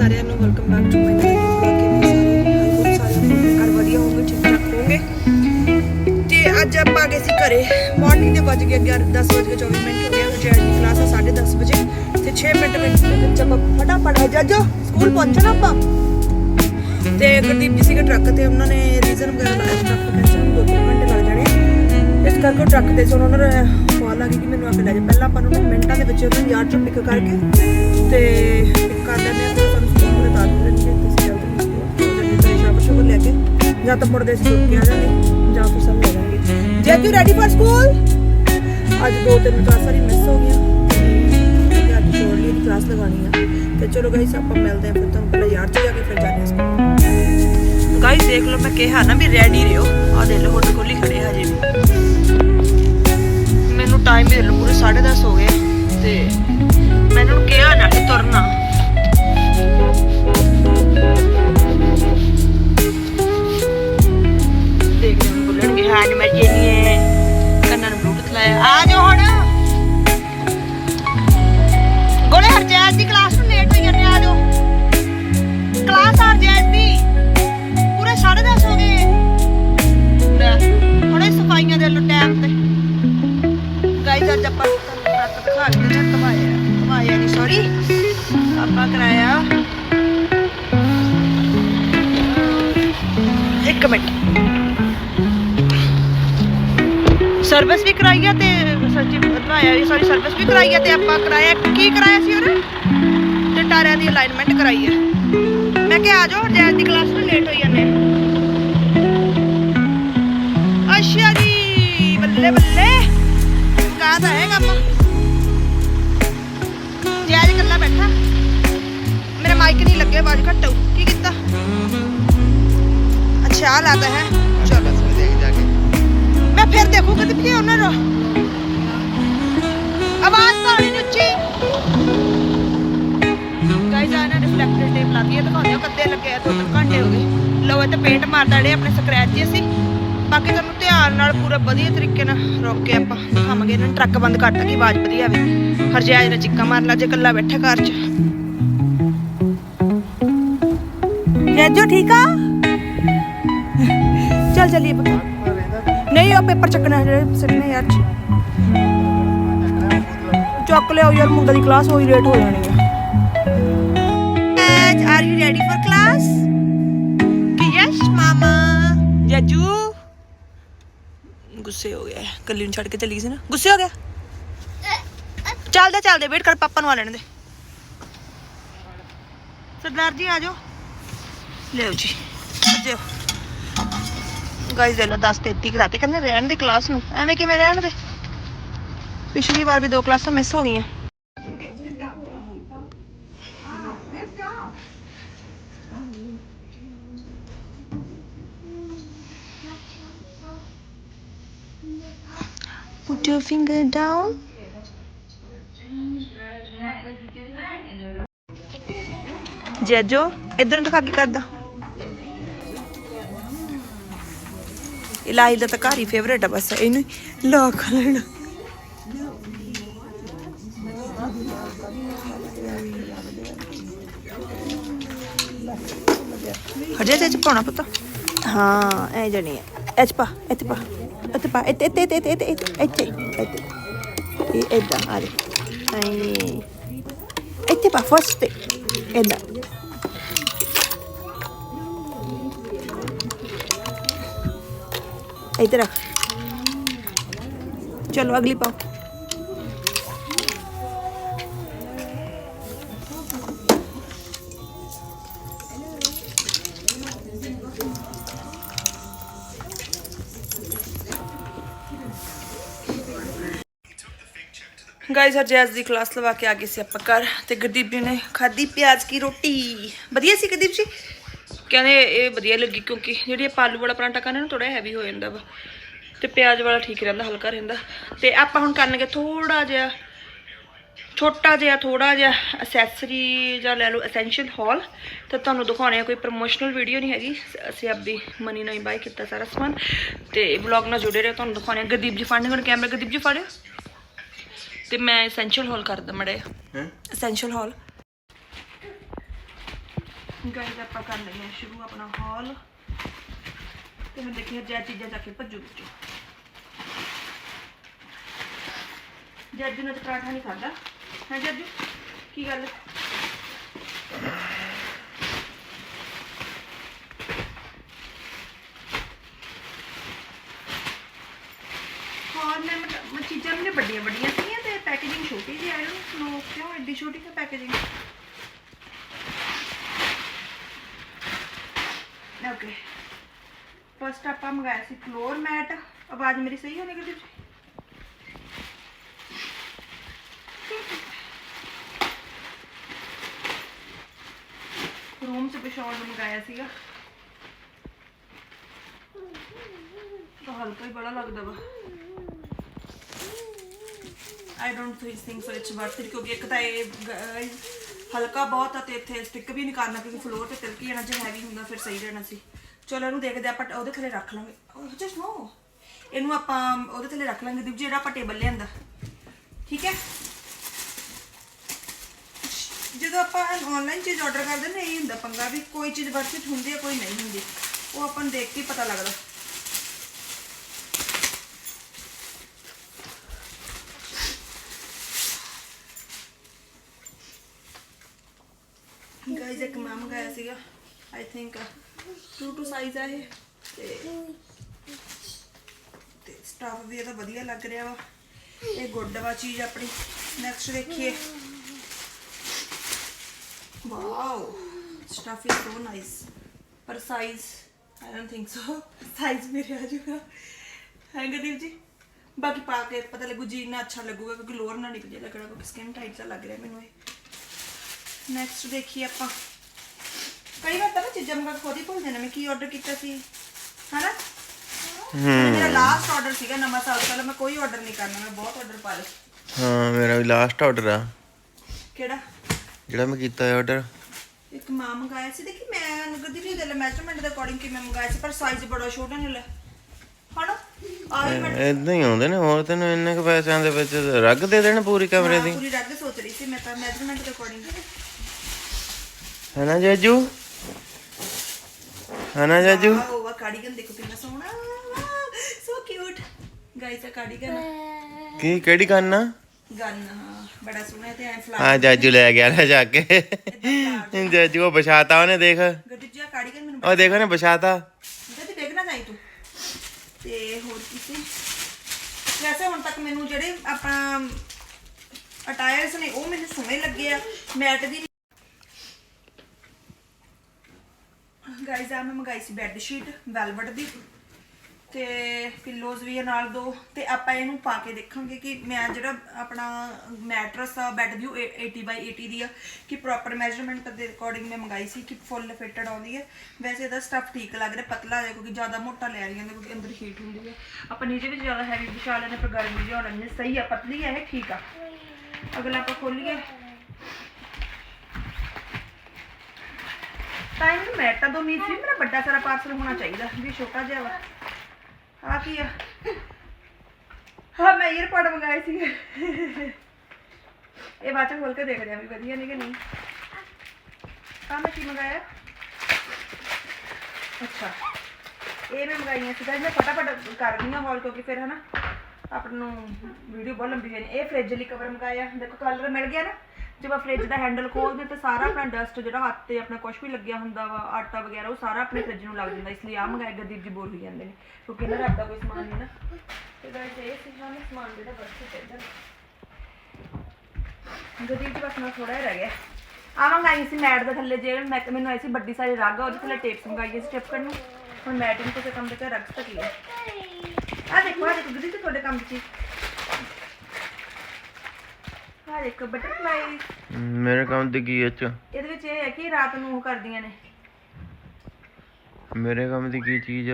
ਸਾਰਿਆਂ ਨੂੰ welcome back to ਮਾਈ ਅੱਜ ਆਪਾਂ ਗਏ ਸੀ ਘਰੇ। ਮਾਰਨਿੰਗ ਦੇ ਵੱਜ ਗਏ 10 ਵਜੇ 24 ਮਿੰਟ ਹੋ ਗਏ। ਹਜੇ ਦੀ ਕਲਾਸ ਆ 10:30 ਵਜੇ। ਤੇ 6 ਮਿੰਟ ਵਿੱਚ ਵਿੱਚ ਆਪਾਂ ਫਟਾਫਟ ਜਾਜੋ ਸਕੂਲ ਪਹੁੰਚਣਾ ਆਪਾਂ। ਤੇ ਗੁਰਦੀਪ ਜੀ ਸੀਗੇ ਟਰੱਕ ਤੇ, ਉਹਨਾਂ ਨੇ ਰੀਜ਼ਨ ਵਗੈਰਾ ਲਾਇਆ ਟਰੱਕ ਕਹਿੰਦੇ ਸਾਨੂੰ ਦੋ ਤਿੰਨ ਘੰਟੇ ਲੱਗ ਜਾਣੇ। ਇਸ ਕਰਕੇ ਟਰੱਕ ਤੇ ਸੀ। ਉਹਨਾਂ ਨੂੰ ਕਾਲ ਆ ਗਈ ਕਿ ਮੈਨੂੰ ਆ ਕੇ ਲੈ ਜਾ। ਪਹਿਲਾਂ ਆਪਾਂ ਨੂੰ ਮਿੰਟਾਂ ਦੇ ਵਿੱਚ ਉਹਨਾਂ ਨੂੰ ਯਾਰ ਚੋਂ ਪਿਕ ਕਰਕੇ ਤੇ ਪਿਕ ਕਰ ਲੈਂਦੇ ਆ। ਫਿਰ ਸਾਨੂੰ ਤੁਸੀਂ ਜਲਦੀ ਨਿਕਲੋ ਸ਼ਾਮ ਸ਼ੁਰੂ ਲੈ ਕੇ ਜਾਂ ਤਾਂ ਮੁੜਦੇ ਸੀ ਕੇ ਆ ਜਾਣਗੇ ਜਾਂ ਫਿਰ ਸਾਨੂੰ ਲੈ ਜਾਣਗੇ ਜੈਦ ਰੈਡੀ ਫॉर ਸਕੂਲ ਅੱਜ ਦੋ ਤਿੰਨ ਕਲਾਸਾਂ ਹੀ ਮਿਸ ਹੋ ਗਈਆਂ। ਅੱਜ ਸ਼ੋਰਲੀ ਦੀ ਕਲਾਸ ਲਗਾਣੀ ਆ। ਤੇ ਚਲੋ ਗਾਈਸ ਆਪਾਂ ਮਿਲਦੇ ਆ ਫਿਰ ਤੁਹਾਨੂੰ ਪਹਿਲਾਂ ਯਾਰ ਚ ਜਾ ਕੇ ਫਿਰ ਜਾਂਦੇ ਸਕੂਲ ਗਾਈਸ ਦੇਖ ਲਓ, ਮੈਂ ਕਿਹਾ ਨਾ ਵੀ ਰੈਡੀ ਰਹੋ। ਆ ਦੇ ਲਓ ਹੋਟਲ ਖੋਲੀ ਖੜੇ ਹਜੇ ਵੀ। ਮੈਨੂੰ ਟਾਈਮ ਵੀ ਦੇ ਲਓ ਪੂਰੇ 10:30 ਹੋ ਗਏ। ਤੇ ਮੈਂ ਇਹਨਾਂ ਨੂੰ ਕਿਹਾ ਨਾ ਕਿ ਤੁਰਨਾ। ਰਹੇ ਬੋਲਣਗੇ ਹਾਂ ਮੈਂ ਜੇਨੀ ਹੈ। ਕੰਨਾਂ ਨੂੰ ਬਲੂਟੁੱਥ ਲਾਇਆ। ਸਰਵਿਸ ਵੀ ਕਰਾਈ ਆ ਤੇ ਸੱਚੀ ਤਵਾਇਆ ਵੀ ਸੌਰੀ ਸਰਵਿਸ ਵੀ ਕਰਾਈ ਆ ਤੇ ਆਪਾਂ ਕਰਾਇਆ ਕੀ ਕਰਾਇਆ ਸੀ ਉਹਨੇ ਤੇ ਟਾਇਰਾਂ ਦੀ ਅਲਾਈਨਮੈਂਟ ਕਰਾਈ ਆ ਮੈਂ ਕਿਹਾ ਆ ਜਾਓ ਜੈਦ ਦੀ ਕਲਾਸ ਨੂੰ ਲੇਟ ਹੋਈ ਜਾਂਦੇ ਆ ਅੱਛਾ ਜੀ ਬੱਲੇ ਬੱਲੇ ਕਾ ਤਾਂ ਹੈ ਕੰਮ ਜੈਜ ਇਕੱਲਾ ਬੈਠਾ ਮੇਰਾ ਮਾਈਕ ਨਹੀਂ ਲੱਗਿਆ ਆਵਾਜ਼ ਘੱਟ ਆਊ ਕੀ ਕੀਤਾ ਅੱਛਾ ਆ ਲਾਤਾ ਹੈ ਚਲੋ ਮੈਂ ਫਿਰ ਦੇਖੂ ਕਦੇ ਵੀ ਉਹਨਾਂ ਨੂੰ ਆਵਾਜ਼ ਤਾਂ ਆਣੀ ਉੱਚੀ ਗਾਇਜ਼ ਆ ਰਿਫਲੈਕਟਰ ਟੇਪ ਲਾਤੀ ਹੈ ਦਿਖਾਉਂਦੇ ਹੋ ਕੱਦੇ ਲੱਗੇ ਆ, ਦੋ ਘੰਟੇ ਹੋ ਗਏ। ਲਓ ਤੇ ਪੇਂਟ ਮਾਰਦਾ ਜਿਹੜੇ ਆਪਣੇ ਸਕ੍ਰੈਚ ਜੇ ਸੀ। ਬਾਕੀ ਤੁਹਾਨੂੰ ਧਿਆਨ ਨਾਲ ਪੂਰਾ ਵਧੀਆ ਤਰੀਕੇ ਨਾਲ ਰੋਕ ਕੇ ਆਪਾਂ ਦਿਖਾਵਾਂਗੇ। ਇਹਨਾਂ ਟਰੱਕ ਬੰਦ ਕਰਤਾ ਕਿ ਆਵਾਜ਼ ਵਧੀਆ ਆਵੇ। ਹਰਜਾਇਜ਼ ਨੇ ਚਿੱਕਾ ਮਾਰ ਲਾ ਜੇ ਇਕੱਲਾ ਬੈਠਾ ਘਰ 'ਚ। ਜੈਜੋ ਠੀਕ ਆ? ਚੱਲ ਚੱਲੀਏ ਪੁੱਤ। ਨਹੀਂ ਉਹ ਪੇਪਰ ਚੱਕਣਾ ਹੈ ਜਿਹੜੇ ਸਿੱਟਨੇ ਯਾਰ। ਚ ਚੁੱਕ ਲਿਆਓ ਯਾਰ ਮੁੰਡਾ ਦੀ ਕਲਾਸ ਹੋਈ ਲੇਟ ਹੋ ਜਾਣੀ ਆ। Are you ready for class ਕਿ ਯਸ ਮਾਮਾ ਜੱਜੂ। ਗੁੱਸੇ ਹੋ ਗਿਆ ਕੱਲੀ ਨੂੰ ਛੱਡ ਕੇ ਚਲੀ ਗਈ ਸੀ ਨਾ। ਗੁੱਸੇ ਹੋ ਗਿਆ? ਚੱਲਦੇ ਚੱਲਦੇ ਵੇਟ ਕਰ ਪਾਪਾ ਨੂੰ ਆ ਲੈਣ ਦੇ। ਸਰਦਾਰ ਜੀ ਆ ਜਾਓ। ਲਿਓ ਜੀ ਜਾਓ ਗਾਇਸ ਦੇ ਲੋ 10 33 ਕਰਾਤੇ। ਕਹਿੰਦੇ ਰਹਿਣ ਦੇ ਕਲਾਸ ਨੂੰ। ਐਵੇਂ ਕਿਵੇਂ ਰਹਿਣ ਦੇ? ਪਿਛਲੀ ਵਾਰ ਵੀ ਦੋ ਕਲਾਸਾਂ ਮਿਸ ਹੋ ਗਈਆਂ। Put your finger down. ਜੈਜੋ, ਇਧਰ ਨੂੰ ਦਿਖਾ ਕੇ ਕਰਦਾ। ਇਲਾਈ ਦਾ ਤਾਂ ਘਰ ਹੀ ਫੇਵਰੇਟ ਆ ਬਸ ਇਹਨੂੰ ਲੋਕ ਲੈਣਾ। ਹਜੇ ਤੇ ਚ ਪਾਉਣਾ ਪੁੱਤ? ਹਾਂ ਐ ਜਣੀ ਐ ਚ ਪਾ ਇੱਥੇ ਪਾ ਇੱਥੇ ਪਾ ਇੱਥੇ ਇੱਥੇ ਇੱਥੇ ਇੱਥੇ ਇੱਥੇ ਇੱਥੇ ਇਹ ਏਦਾਂ ਆ ਐ ਇੱਥੇ ਪਾ ਫਸਟ ਤੇ ਇੱਧਰ ਰੱਖ ਚਲੋ, ਅਗਲੀ ਪਾਓ। ਗਾਇਸ ਹਰਜੈਜ਼ ਦੀ ਕਲਾਸ ਲਵਾ ਕੇ ਆ ਗਏ ਸੀ ਆਪਾਂ ਘਰ ਤੇ ਗੁਰਦੀਪ ਜੀ ਨੇ ਖਾਦੀ ਪਿਆਜ਼ ਕੀ ਰੋਟੀ। ਵਧੀਆ ਸੀ ਗੁਰਦੀਪ ਜੀ? ਕਹਿੰਦੇ ਇਹ ਵਧੀਆ ਲੱਗੀ ਕਿਉਂਕਿ ਜਿਹੜੀ ਆਪਾਂ ਆਲੂ ਵਾਲਾ ਪਰਾਂਠਾ ਖਾਣੇ ਨਾ ਥੋੜਾ ਹੈਵੀ ਹੋ ਜਾਂਦਾ ਵਾ। ਤੇ ਪਿਆਜ਼ ਵਾਲਾ ਠੀਕ ਰਹਿੰਦਾ ਹਲਕਾ ਰਹਿੰਦਾ। ਤੇ ਆਪਾਂ ਹੁਣ ਕਰਨਗੇ ਥੋੜਾ ਜਿਹਾ ਛੋਟਾ ਜਿਹਾ ਥੋੜਾ ਜਿਹਾ ਅਸੈਸਰੀ ਜਾਂ ਲੈ ਲਓ ਐਸੈਂਸ਼ੀਅਲ ਹਾਲ ਤੇ ਤੁਹਾਨੂੰ ਦਿਖਾਉਣੇ ਆ ਕੋਈ ਪ੍ਰੋਮੋਸ਼ਨਲ ਵੀਡੀਓ ਨਹੀਂ ਹੈਗੀ। ਅਸੀਂ ਆਪਦੀ ਮਨੀ ਨਾਲ ਹੀ ਬਾਈ ਕੀਤਾ ਸਾਰਾ ਸਮਾਨ। ਤੇ ਵਲੌਗ ਨਾਲ ਜੁੜੇ ਰਹੋ ਤੁਹਾਨੂੰ ਦਿਖਾਉਣੇ ਆ। ਗੁਰਦੀਪ ਜੀ ਫੜਨਗੇ ਹੁਣ ਕੈਮਰਾ ਗੁਰਦੀਪ ਜੀ ਫੜਿਓ। ਤੇ ਮੈਂ ਐਸੈਂਸ਼ੀਅਲ ਹਾਲ ਕਰਦਾ ਮੜੇ ਐਸੈਂਸ਼ੀਅਲ ਹਾਲ ਗਾਇਸ ਆਪਾਂ ਕਰ ਲਈਏ ਸ਼ੁਰੂ ਆਪਣਾ ਹਾਲ ਤੇ ਮੈਂ ਦੇਖਿਆ ਜੈ ਚੀਜ਼ਾਂ ਚੱਕ ਕੇ ਭੱਜੂ ਵਿੱਚੋਂ। ਜੱਜੂ ਨੇ ਤਾਂ ਪਰਾਠਾ ਨਹੀਂ ਖਾਦਾ। ਹੈ ਜੱਜੂ ਕੀ ਗੱਲ? ਹਾਂ ਮੈਂ ਮਤਲਬ ਚੀਜ਼ਾਂ ਮੈਨੂੰ ਵੱਡੀਆਂ ਵੱਡੀਆਂ ਸੀਗੀਆਂ ਤੇ ਪੈਕੇਜਿੰਗ ਛੋਟੀ ਜਿਹੀ ਆਈ ਡੋਂਟ ਨੋ ਕਿਉਂ? ਐਡੀ ਛੋਟੀ ਕਿ ਪੈਕੇਜਿੰਗ ਫਸਟ ਆਪਾਂ ਮੰਗਾਇਆ ਸੀ ਫਲੋਰ ਮੈਟ ਆਵਾਜ਼ ਮੇਰੀ ਸਹੀ ਹੋਣੀ ਕਿ ਰੂਮ ਚ ਵਿਛਾਉਣ ਨੂੰ ਮੰਗਾਇਆ ਸੀਗਾ। ਤਾਂ ਹਲਕਾ ਹੀ ਬੜਾ ਲੱਗਦਾ ਵਾ। I don't think so it's worth it ਕਿਉਂਕਿ ਇੱਕ ਤਾਂ ਇਹ ਹਲਕਾ ਬਹੁਤ ਆ ਤੇ ਇੱਥੇ ਸਟਿਕ ਵੀ ਨਹੀਂ ਕਰਨਾ ਕਿਉਂਕਿ ਫਲੋਰ ਤੇ ਤਿਲਕੀ ਜਾਣਾ ਜੇ ਹੈਵੀ ਹੁੰਦਾ, ਫਿਰ ਸਹੀ ਰਹਿਣਾ ਸੀ। ਚਲੋ ਇਹਨੂੰ ਦੇਖਦੇ ਆਪਾਂ ਉਹਦੇ ਥੱਲੇ ਰੱਖ ਲਾਂਗੇ। ਜਸਟ ਨੋ ਇਹਨੂੰ ਆਪਾਂ, ਉਹਦੇ ਥੱਲੇ ਰੱਖ ਲਾਂਗੇ ਦੀਪ ਜਿਹੜਾ ਆਪਾਂ ਟੇਬਲ ਲਿਆਂਦਾ। ਠੀਕ ਹੈ? ਜਦੋਂ ਆਪਾਂ ਆਨਲਾਈਨ ਚੀਜ਼ ਆਰਡਰ ਕਰਦੇ ਨਾ, ਇਹ ਹੁੰਦਾ ਪੰਗਾ ਵੀ ਕੋਈ ਚੀਜ਼ ਵਰਥ ਇਟ ਹੁੰਦੀ ਹੈ, ਕੋਈ ਨਹੀਂ ਹੁੰਦੀ। ਉਹ ਆਪਾਂ ਨੂੰ ਦੇਖ ਕੇ ਪਤਾ ਲੱਗਦਾ। ਗਾਇਜ਼ ਇੱਕ ਮੈਂ ਮੰਗਾਇਆ ਸੀਗਾ। I think two two size ਆ ਇਹ। ਤੇ ਤੇ ਸਟਾਫ ਵੀ ਇਹਦਾ ਵਧੀਆ ਲੱਗ ਰਿਹਾ ਵਾ। ਇਹ ਗੁੱਡ ਵਾ ਚੀਜ਼ ਆਪਣੀ। ਨੈਕਸਟ ਦੇਖੀਏ wow stuff is so nice ਪਰ size I don't think so size ਮੇਰੇ ਆ ਜਾਊਗਾ। ਹੈ ਗਦੀਪ ਜੀ? ਬਾਕੀ ਪਾ ਕੇ ਪਤਾ ਲੱਗੂ ਜੀ ਨਾ ਅੱਛਾ ਲੱਗੂਗਾ, ਕਿਉਂਕਿ ਲੋਅਰ ਨਾਲ ਨਹੀਂ ਵਧੀਆ ਲੱਗਣਾ, ਕਿਉਂਕਿ ਸਕਿਨ ਟਾਈਟ ਜਿਹਾ ਲੱਗ ਰਿਹਾ ਮੈਨੂੰ ਇਹ। ਨੈਕਸਟ ਦੇਖੀਏ ਆਪਾਂ। ਕਈ ਵਾਰ ਤਾਂ ਨਾ ਚੀਜ਼ਾਂ ਮੰਗਾ ਖੁਦ ਹੀ ਭੁੱਲ ਜਾਂਦੇ ਮੈਂ ਕੀ ਆਰਡਰ ਕੀਤਾ ਸੀ ਹਨਾ? ਮੇਰਾ ਲਾਸਟ ਆਰਡਰ ਸੀਗਾ ਨਵਾਂ ਸਾਲ ਪਹਿਲਾਂ ਮੈਂ ਕੋਈ ਆਰਡਰ ਨਹੀਂ ਕਰਨਾ ਮੈਂ ਬਹੁਤ ਆਰਡਰ ਪਾ ਲਏ। ਹਾਂ ਮੇਰਾ ਵੀ ਲਾਸਟ ਆਰਡਰ ਆ। ਕਿਹੜਾ? ਜਿਹੜਾ ਮੈਂ ਕੀਤਾ ਹੈ ਆਰਡਰ ਇੱਕ ਮਾਂ ਮੰਗਾਇਆ ਸੀ ਦੇਖੀ ਮੈਂ ਗਦੀ ਵੀ ਦੇ ਮੈਜ਼ਰਮੈਂਟ ਦੇ ਅਕੋਰਡਿੰਗ ਕਿ ਮੈਂ ਮੰਗਾਇਆ ਸੀ ਪਰ ਸਾਈਜ਼ ਬੜਾ ਛੋਟਾ ਨਿਕਲਿਆ ਹਣਾ ਇਦਾਂ ਹੀ ਆਉਂਦੇ ਨੇ ਹੋਰ ਤੈਨੂੰ ਇੰਨੇ ਕੁ ਪੈਸਿਆਂ ਦੇ ਵਿੱਚ ਰੱਗ ਦੇ ਦੇਣ ਪੂਰੀ ਕਮਰੇ ਹਾਂ, ਦੀ। ਪੂਰੀ ਕੇ ਸੋਚ ਰਹੀ ਸੀ ਮੈਂ ਤਾਂ ਮੈਜ਼ਰਮੈਂਟ ਦੇ ਅਕੋਰਡਿੰਗ ਹਨਾ ਜੱਜੂ? ਹਨਾ ਜੱਜੂ? ਵਾ ਕਾਰਡੀਗਨ ਦੇਖੋ ਕਿੰਨਾ ਸੋਹਣਾ। ਸੋ ਕਿਊਟ ਗਾਇਸ ਆ। ਕਾਰਡੀਗਨ ਕੀ ਕਿਹੜੀ ਗਨ ਹਾਂ ਬੜਾ ਸੋਹਣਾ ਤੇ ਐ ਫਲਾ ਹਾਂ ਜਾਜੂ ਲੈ ਗਿਆ ਨਾ ਜਾ ਕੇ। ਜਾਜੂ ਉਹ ਵਿਛਾਤਾ ਉਹਨੇ ਦੇਖ। ਗੱਡੀ ਜਿਹਾ ਕਾਰਡੀਗਨ ਮੈਨੂੰ ਉਹ ਦੇਖ ਉਹਨੇ ਵਿਛਾਤਾ। ਤੇ ਦੇਖ ਨਾ ਜਾਈ ਤੂੰ। ਤੇ ਹੋਰ ਕਿਸੇ ਵੈਸੇ ਹੁਣ ਤੱਕ ਮੈਨੂੰ ਜਿਹੜੇ ਆਪਣਾ ਅਟਾਇਰਸ ਨੇ ਉਹ ਮੈਨੂੰ ਸੋਹਣੇ ਲੱਗੇ ਆ। ਮੈਟ ਦੀ ਗਾਇਜ਼ ਆ ਮੈਂ ਮੰਗਾਈ ਸੀ ਬੈੱਡ ਸ਼ੀਟ ਵੈਲਵਟ ਦੀ। ਤੇ ਪਿੱਲੋਜ਼ ਵੀ ਆ ਨਾਲ ਦੋ। ਤੇ ਆਪਾਂ ਇਹਨੂੰ ਪਾ ਕੇ ਦੇਖਾਂਗੇ ਕਿ ਮੈਂ ਜਿਹੜਾ ਆਪਣਾ ਮੈਟਰਸ ਆ ਬੈੱਡ ਵਿਊ 80 ਬਾਈ 80 ਦੀ ਆ, ਕਿ ਪ੍ਰੋਪਰ ਮੈਜ਼ਰਮੈਂਟ ਦੇ ਅਕੋਰਡਿੰਗ ਮੈਂ ਮੰਗਾਈ ਸੀ ਕਿ ਫੁੱਲ ਫਿਟਡ ਆਉਂਦੀ ਹੈ। ਵੈਸੇ ਇਹਦਾ ਸਟਫ ਠੀਕ ਲੱਗ ਰਿਹਾ, ਪਤਲਾ ਹੈ ਕਿਉਂਕਿ ਜ਼ਿਆਦਾ ਮੋਟਾ ਲੈ ਰਹੀਆਂ ਨੇ, ਕਿਉਂਕਿ ਅੰਦਰ ਹੀਟ ਹੁੰਦੀ ਹੈ। ਆਪਾਂ ਨੀਚੇ ਵੀ ਜ਼ਿਆਦਾ ਹੈਵੀ ਵਿਛਾ ਲੈਣੇ ਪਰ ਗਰਮੀ ਜਿਹੀ ਹੋਣੀ ਸਹੀ ਆ, ਪਤਲੀ ਹੈ ਇਹ ਠੀਕ ਆ। ਅਗਲਾ ਆਪਾਂ ਖੋਲੀਏ। ਤਾਂ ਨੂੰ ਮੈਂ ਤਾਂ ਦੋ ਉਮੀਦ ਸੀ ਮੇਰਾ ਵੱਡਾ ਸਾਰਾ ਪਾਰਸਲ ਹੋਣਾ ਚਾਹੀਦਾ ਵੀ ਛੋਟਾ ਜਿਹਾ ਵਾ। ਆ ਕੀ ਆ? ਹਾਂ ਮੈਂ ਏਅਰਪੋਰਟ ਮੰਗਾਏ ਸੀ ਇਹ ਬਾਅਦ ਚ ਖੋਲ ਕੇ ਦੇਖਦੇ ਆ ਵੀ ਵਧੀਆ ਨੇ ਕਿ ਨਹੀਂ। ਆ ਮੈਂ ਕੀ ਮੰਗਾਇਆ? ਅੱਛਾ ਇਹ ਮੈਂ ਮੰਗਾਈਆਂ ਸੀ guys, ਮੈਂ ਫਟਾਫਟ ਕਰਨੀ ਹਾਂ ਹਾਲ ਕਿਉਂਕਿ ਫਿਰ ਹਨਾ ਆਪ ਨੂੰ ਵੀਡੀਓ ਬਹੁਤ ਲੰਬੀ ਹੋਣੀ ਇਹ ਫ੍ਰਿਜ ਲਈ ਕਵਰ ਮੰਗਾਇਆ। ਦੇਖੋ ਕਲਰ ਮਿਲ ਗਿਆ ਨਾ? ਜਦੋਂ ਫ੍ਰਿਜ ਦਾ ਹੈਂਡਲ ਖੋਲਦੇ ਤੇ ਸਾਰਾ ਆਪਣਾ ਡਸਟ ਜਿਹੜਾ ਹੱਥ ਤੇ ਆਪਣਾ ਕੁਝ ਵੀ ਲੱਗਿਆ ਹੁੰਦਾ ਵਾ, ਆਟਾ ਵਗੈਰਾ, ਉਹ ਸਾਰਾ ਆਪਣੇ ਫ੍ਰਿਜ ਨੂੰ ਲੱਗ ਜਾਂਦਾ। ਇਸ ਲਈ ਆ ਮੰਗਾਇਆ ਗਦੀਪ ਜੀ ਬੋਲ ਹੋਈ ਜਾਂਦੇ ਨੇ। ਕਿਉਂਕਿ ਇਹਨਾਂ ਦਾ ਆਪਦਾ ਕੋਈ ਸਮਾਨ ਨਹੀਂ ਨਾ। ਤੇ ਗਾਇਸ ਇਹ ਸੀ ਹਾਂ ਸਮਾਨ ਜਿਹੜਾ ਬਸ ਚਾਹੀਦਾ ਗਦੀਪ ਜੀ ਬਸ ਨਾ ਥੋੜਾ ਰਹਿ ਗਿਆ। ਆ ਮੰਗਾਈ ਸੀ ਮੈਟ ਦੇ ਥੱਲੇ ਜੇ, ਮੈਂ ਮੈਨੂੰ ਆਈ ਸੀ ਵੱਡੀ ਸਾਰੀ ਰੱਗ, ਉਹਦੇ ਥੱਲੇ ਟੇਪ ਮੰਗਾਈ ਸੀ ਸਟਿਪ ਕਰਨ ਨੂੰ। ਹੁਣ ਮੈਟਿੰਗ ਤੋਂ ਕੰਮ ਦੇ ਕੇ ਰੱਖ ਸਕੀ ਆ। ਦੇਖੋ ਆ ਦੇਖੋ ਗਦੀਪ ਜੀ ਤੁਹਾਡੇ ਕੰਮ ਦੀ ਆ ਦੇਖੋ ਬਟਰਫਲਾਈ ਮੇਰੇ ਕੰਮ ਦੀ ਕੀ ਚ? ਇਹਦੇ ਵਿੱਚ ਇਹ ਹੈ ਕਿ ਰਾਤ ਨੂੰ ਉਹ ਕਰਦੀਆਂ ਨੇ। ਮੇਰੇ ਕੰਮ ਦੀ ਕੀ ਚੀਜ਼?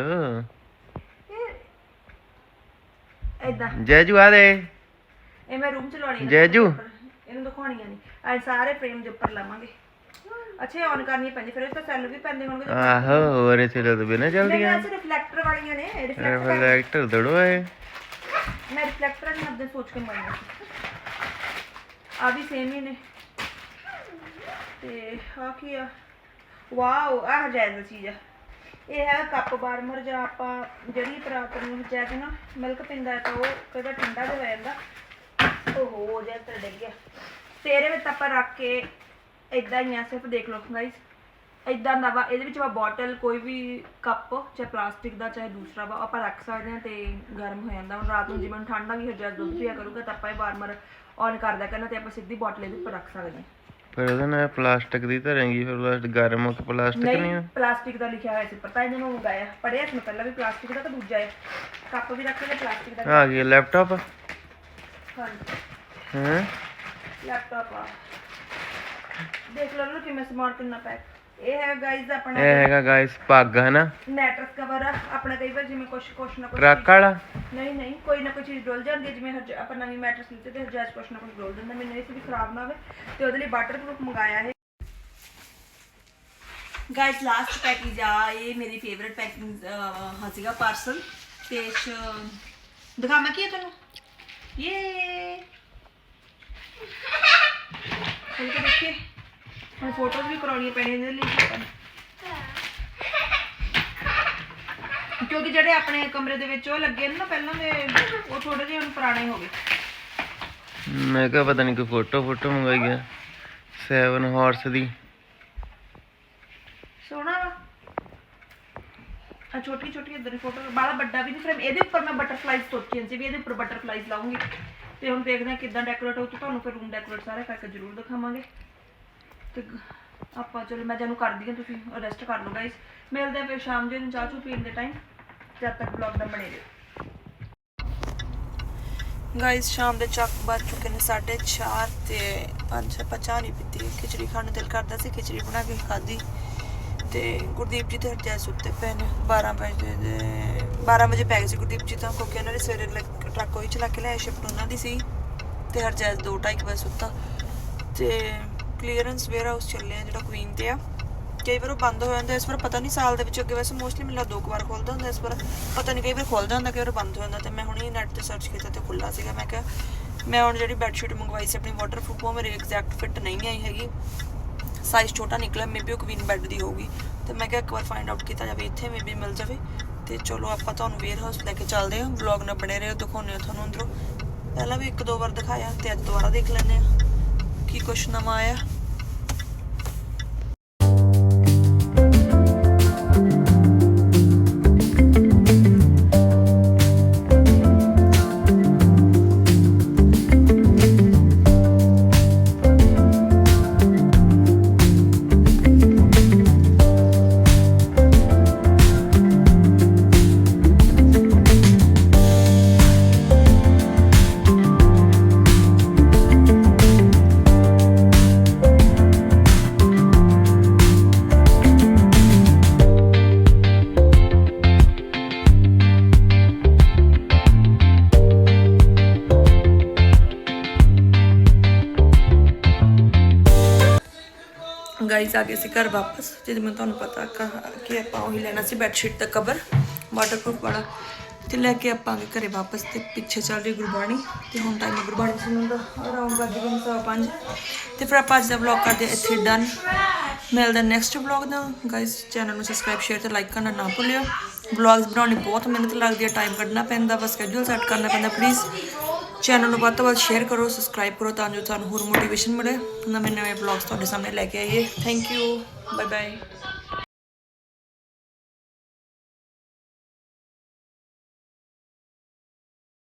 ਐਦਾਂ ਜੈਜੂ ਆ ਦੇ। ਇਹ ਮੈਂ ਰੂਮ ਚ ਲਾਉਣੀ ਹੈ ਜੈਜੂ। ਇਹਨੂੰ ਦਿਖਾਉਣੀਆਂ ਨਹੀਂ ਅੱਜ ਸਾਰੇ ਫਰੇਮ ਦੇ ਉੱਪਰ ਲਾਵਾਂਗੇ। ਅੱਛਾ ਆਨ ਕਰਨੀ ਪੈਂਦੀ ਫਿਰ ਇਹ ਤਾਂ ਸੈੱਲ ਵੀ ਪੈਂਦੇ ਹੋਣਗੇ। ਆਹੋ ਹੋਰ ਇਥੇ ਲੱਦ ਬਿਨਾ ਨਹੀਂ ਚੱਲਦੀਆਂ। ਐਸੇ ਰਿਫਲੈਕਟਰ ਵਾਲੀਆਂ ਨੇ ਰਿਫਲੈਕਟਰ ਰਿਫਲੈਕਟਰ ਦੜੋ ਹੈ ਮੈਂ ਰਿਫਲੈਕਟਰ ਨਹੀਂ ਆਪਦੇ ਸੋਚ ਕੇ ਮੰਗਾਈਆਂ ਆ ਵੀ ਸੇਮ ਹੀ ਨੇ। ਤੇ ਆ ਕੀ ਆ? ਵਾਓ ਆਹ ਜਾਇਜ਼ ਚੀਜ਼ ਆ। ਇਹ ਹੈ ਕੱਪ ਵਾਰਮਰ ਜਾਂ ਆਪਾਂ ਜਿਹੜੀ ਪ੍ਰਾਪਤ ਨੂੰ ਜਾ ਨਾ ਮਿਲਕ ਪਿੰਦਾ ਤਾਂ ਉਹ ਕਦਾ ਠੰਡਾ ਹੋ ਜਾਂਦਾ। ਓਹੋ ਜਿਹਾ ਤੇ ਡਿੱਗ ਗਿਆ। ਤੇ ਵਿੱਚ ਆਪਾਂ ਰੱਖ ਕੇ ਇਦਾਂ ਹੀ ਆ, ਸਿਰਫ ਦੇਖ ਲਓ ਗਾਇਸ ਇਦਾਂ ਦਾ ਵਾ, ਇਹਦੇ ਵਿੱਚ ਵਾ ਬੋਟਲ ਕੋਈ ਵੀ ਕੱਪ ਚਾਹੇ ਪਲਾਸਟਿਕ ਦਾ, ਚਾਹੇ ਦੂਸਰਾ ਵਾ, ਆਪਾਂ ਰੱਖ ਸਕਦੇ ਹਾਂ ਤੇ ਗਰਮ ਹੋ ਜਾਂਦਾ। ਹੁਣ ਰਾਤ ਨੂੰ ਜਿਵੇਂ ਠੰਡਾ ਵੀ ਹੋ ਹਜਾ ਦੁੱਧ ਪੀਆ ਕਰੂਗਾ ਤਾਂ ਆਪਾਂ ਇਹ ਵਾਰਮਰ ਔਨ ਕਰਦਾ ਕਰਨਾ ਤੇ ਆਪਾਂ ਸਿੱਧੀ ਬੋਟਲ ਇਹਦੇ ਉੱਪਰ ਰੱਖ ਸਕਦੇ ਹਾਂ। ਫਿਰ ਉਹਦੇ ਨਾਲ ਪਲਾਸਟਿਕ ਦੀ ਧਰੇਂਗੀ ਫਿਰ ਪਲਾਸਟਿਕ ਗਰਮ ਪਲਾਸਟਿਕ ਨਹੀਂ ਨਹੀਂ ਪਲਾਸਟਿਕ ਦਾ ਲਿਖਿਆ ਹੋਇਆ ਸੀ ਪਤਾ ਇਹਨਾਂ ਨੂੰ ਮੰਗਾਇਆ। ਪੜਿਆ ਸੀ ਮੈਂ ਪਹਿਲਾਂ ਵੀ ਪਲਾਸਟਿਕ ਦਾ ਤਾਂ ਦੂਜਾ ਹੈ। ਕੱਪ ਵੀ ਰੱਖੇ ਨੇ ਪਲਾਸਟਿਕ ਦਾ ਆ ਗਿਆ ਲੈਪਟਾਪ ਹਾਂਜੀ। ਹਾਂ? ਲੈਪਟਾਪ ਆ। ਦੇਖ ਲਓ ਨਾ ਕਿਵੇਂ ਸਮਾਨ ਕਿੰਨਾ ਪੈਕ ਇਹ ਹੈ ਗਾਇਜ਼ ਆਪਣਾ ਇਹ ਹੈਗਾ ਗਾਇਸ ਪੱਗ ਹੈ ਨਾ ਮੈਟਰਸ ਕਵਰ ਆ। ਆਪਣਾ ਕਈ ਵਾਰ ਜਿਵੇਂ ਕੁਛ ਕੁਛ ਨਾ ਕੁਛ ਟਰੱਕ ਵਾਲਾ? ਨਹੀਂ ਨਹੀਂ ਕੋਈ ਨਾ ਕੋਈ ਚੀਜ਼ ਡੁੱਲ ਜਾਂਦੀ ਹੈ ਜਿਵੇਂ ਹਰਜ ਆਪਾਂ ਨਵੀਂ ਮੈਟਰਸ ਲਿੱਤੇ ਤੇ ਹਰਜਾਜ ਕੁਛ ਨਾ ਕੁਛ ਡੁੱਲ ਜਾਂਦਾ। ਮੈਨੂੰ ਇਹ ਸੀ ਵੀ ਖਰਾਬ ਨਾ ਹੋਵੇ ਤੇ ਉਹਦੇ ਲਈ ਵਾਟਰਪ੍ਰੂਫ ਮੰਗਾਇਆ ਹੈ ਗਾਇਸ ਲਾਸਟ ਪੈਕੇਜ ਆ ਇਹ ਮੇਰੀ ਫੇਵਰਿਟ ਪੈਕਿੰਗ ਹਾਂ ਸੀਗਾ ਪਾਰਸਲ ਤੇ ਦਿਖਾਵਾਂ ਕੀ ਹੈ ਤੁਹਾਨੂੰ? ਇਹ ਖੋਲ ਕੇ ਦੇਖੀਏ। ਹੁਣ ਫੋਟੋਜ਼ ਵੀ ਕਰਾਉਣੀਆਂ ਪੈਣੀਆਂ ਇਹਦੇ ਲਈ ਆਪਾਂ ਨੂੰ। ਕਿਉਂਕਿ ਜਿਹੜੇ ਆਪਣੇ ਕਮਰੇ ਦੇ ਵਿੱਚ ਉਹ ਲੱਗੇ ਨੇ ਨਾ ਪਹਿਲਾਂ ਦੇ ਉਹ ਥੋੜੇ ਜਿਹੇ ਹੁਣ ਪੁਰਾਣੇ ਹੋ ਗਏ। ਮੈਂ ਕਿਹਾ ਪਤਾ ਨਹੀਂ ਕੋਈ ਫੋਟੋ ਫੋਟੋ ਮੰਗਾਈ ਗਿਆ 7 ਹਾਰਸ ਦੀ। ਸੋਹਣਾ ਵਾ। ਆ ਛੋਟੀ ਛੋਟੀ ਇਧਰ ਫੋਟੋ ਬਾਲਾ ਵੱਡਾ ਵੀ ਨਹੀਂ ਫਰੇਮ ਇਹਦੇ ਉੱਪਰ ਮੈਂ ਬਟਰਫਲਾਈਜ਼ ਸੋਚੀ ਸੀ ਵੀ ਇਹਦੇ ਉੱਪਰ ਬਟਰਫਲਾਈਜ਼ ਲਾਉਂਗੀ। ਤੇ ਹੁਣ ਦੇਖਦੇ ਹਾਂ ਕਿੱਦਾਂ ਡੈਕੋਰੇਟ ਹੋਊ ਤੇ ਤੁਹਾਨੂੰ ਫਿਰ ਰੂਮ ਡੈਕੋਰੇਟ ਸਾਰਾ ਕਰਕੇ ਜ਼ਰੂਰ ਦਿਖਾਵਾਂਗੇ। ਤੇ ਆਪਾਂ ਚਲੋ ਮੈਂ ਜਾਨੂੰ ਕਰਦੀ ਹਾਂ, ਤੁਸੀਂ ਰੈਸਟ ਕਰ ਲਓ ਗਾਇਸ ਮਿਲਦੇ ਆ ਫਿਰ ਸ਼ਾਮ ਜੇ ਨੂੰ ਚਾਹ ਚੂ ਪੀਣ ਦੇ ਟਾਈਮ ਜਦ ਤੱਕ ਵਲੌਗ ਦਾ ਬਣੇ ਰਹੋ। ਗਾਇਸ ਸ਼ਾਮ ਦੇ ਚੱਕ ਵੱਜ ਚੁੱਕੇ ਨੇ 4:30 ਤੇ ਪੰਜ ਆਪਾਂ ਨਹੀਂ ਪੀਤੀ। ਖਿਚੜੀ ਖਾਣ ਨੂੰ ਦਿਲ ਕਰਦਾ ਸੀ, ਖਿਚੜੀ ਬਣਾ ਕੇ ਖਾਧੀ। ਤੇ ਗੁਰਦੀਪ ਜੀ ਤੇ ਹਰਜੈ ਸੁੱਤੇ ਪਏ ਨੇ। 12 ਵਜੇ ਦੇ 12 ਵਜੇ ਪੈ ਗਏ ਸੀ ਗੁਰਦੀਪ ਜੀ ਤਾਂ, ਕਿਉਂਕਿ ਉਹਨਾਂ ਨੇ ਸਵੇਰੇ ਲ- ਟਰੱਕ ਉਹੀ ਚਲਾ ਕੇ ਲਿਆਏ ਸ਼ਿਫਟ ਉਹਨਾਂ ਦੀ ਸੀ। ਤੇ ਹਰਜੈ 2:30 ਵਜੇ ਸੁੱਤਾ। ਤੇ ਕਲੀਅਰੈਂਸ ਵੇਅਰ ਹਾਊਸ ਚੱਲੇ ਆ ਜਿਹੜਾ ਕੁਈਨ ਤੇ ਆ। ਕਈ ਵਾਰ ਉਹ ਬੰਦ ਹੋ ਜਾਂਦਾ, ਇਸ ਵਾਰ ਪਤਾ ਨਹੀਂ ਸਾਲ ਦੇ ਵਿੱਚ ਅੱਗੇ ਵੈਸੇ ਮੋਸਟਲੀ ਮੈਨੂੰ ਦੋ ਕੁ ਵਾਰ ਖੁੱਲਦਾ ਹੁੰਦਾ, ਇਸ ਵਾਰ ਪਤਾ ਨਹੀਂ ਕਈ ਵਾਰ ਖੁੱਲ ਹੁੰਦਾ, ਕਈ ਵਾਰ ਬੰਦ ਹੋ ਜਾਂਦਾ ਤੇ ਮੈਂ ਹੁਣੇ ਨੈਟ ਤੇ ਸਰਚ ਕੀਤਾ ਤੇ ਖੁੱਲਾ ਸੀਗਾ। ਮੈਂ ਕਿਹਾ, ਮੈਂ ਹੁਣ ਜਿਹੜੀ ਬੈੱਡਸ਼ੀਟ ਮੰਗਵਾਈ ਸੀ ਆਪਣੀ ਵਾਟਰਪ੍ਰੂਫ ਉਹ ਮੇਰੇ ਐਗਜ਼ੈਕਟ ਫਿੱਟ ਨਹੀਂ ਆਈ ਹੈਗੀ। ਸਾਈਜ਼ ਛੋਟਾ ਨਿਕਲਿਆ ਮੇਬੀ ਉਹ ਕੁਈਨ ਬੈੱਡ ਦੀ ਹੋਊਗੀ। ਤੇ ਮੈਂ ਕਿਹਾ ਇੱਕ ਵਾਰ ਫਾਈਂਡ ਆਊਟ ਕੀਤਾ ਜਾਵੇ, ਇੱਥੇ ਮੇਬੀ ਮਿਲ ਜਾਵੇ। ਤੇ ਚਲੋ ਆਪਾਂ ਤੁਹਾਨੂੰ ਵੇਅਰ ਹਾਊਸ ਲੈ ਕੇ ਚੱਲਦੇ ਹਾਂ। ਵਲੌਗ ਨਾ ਬਣੇ ਰਹੋ, ਦਿਖਾਉਂਦੇ ਹਾਂ ਤੁਹਾਨੂੰ ਅੰਦਰੋਂ। ਪਹਿਲਾਂ ਵੀ ਇੱਕ ਦੋ ਵਾਰ ਦਿਖਾਇਆ ਤੇ ਅੱਜ ਦੁਬਾਰਾ ਦੇਖ ਲੈਂਦੇ ਹਾਂ। ਕੀ ਕੁਛ ਨਵਾਂ ਆਇਆ ਗਾਈਸ ਆ ਗਏ ਸੀ ਘਰ ਵਾਪਸ, ਜਿਹਦੇ ਮੈਂ ਤੁਹਾਨੂੰ ਪਤਾ ਕਿ ਆਪਾਂ ਉਹੀ ਲੈਣਾ ਸੀ ਬੈੱਡਸ਼ੀਟ ਦਾ ਕਵਰ ਵਾਟਰਪ੍ਰੂਫ ਵਾਲਾ, ਤੇ ਲੈ ਕੇ ਆਪਾਂ ਆ ਗਏ ਘਰੇ ਵਾਪਸ ਤੇ ਪਿੱਛੇ ਚੱਲ ਰਹੀ ਗੁਰਬਾਣੀ, ਤੇ ਹੁਣ ਟਾਈਮ ਗੁਰਬਾਣੀ ਸੁਣਨ ਦਾ ਅਰਾਊਂਡ ਵੱਜ ਗਏ ਸਵਾ ਪੰਜ। ਤੇ ਫਿਰ ਆਪਾਂ ਅੱਜ ਦਾ ਵਲੌਗ ਕਰਦੇ ਹਾਂ ਇੱਥੇ ਡਨ ਮਿਲਦਾ ਨੈਕਸਟ ਵਲੌਗ ਦਾ ਗਾਈਸ ਚੈਨਲ ਨੂੰ ਸਬਸਕ੍ਰਾਈਬ ਸ਼ੇਅਰ ਤੇ ਲਾਈਕ ਕਰਨਾ ਨਾ ਭੁੱਲਿਓ। ਵਲੌਗਸ ਬਣਾਉਣੇ ਬਹੁਤ ਮਿਹਨਤ ਲੱਗਦੀ ਹੈ ਟਾਈਮ ਕੱਢਣਾ ਪੈਂਦਾ, ਬਸ ਸਕੇਡਿਊਲ ਸੈੱਟ ਕਰਨਾ ਪੈਂਦਾ ਪਲੀਜ਼ ਚੈਨਲ ਨੂੰ ਵੱਧ ਤੋਂ ਵੱਧ ਸ਼ੇਅਰ ਕਰੋ ਸਬਸਕ੍ਰਾਈਬ ਕਰੋ ਤਾਂ ਜੋ ਤੁਹਾਨੂੰ ਹੋਰ ਮੋਟੀਵੇਸ਼ਨ ਮਿਲੇ। ਨਵੇਂ ਨਵੇਂ ਵਲੌਗਸ ਤੁਹਾਡੇ ਸਾਹਮਣੇ ਲੈ ਕੇ ਆਈਏ। Thank you bye bye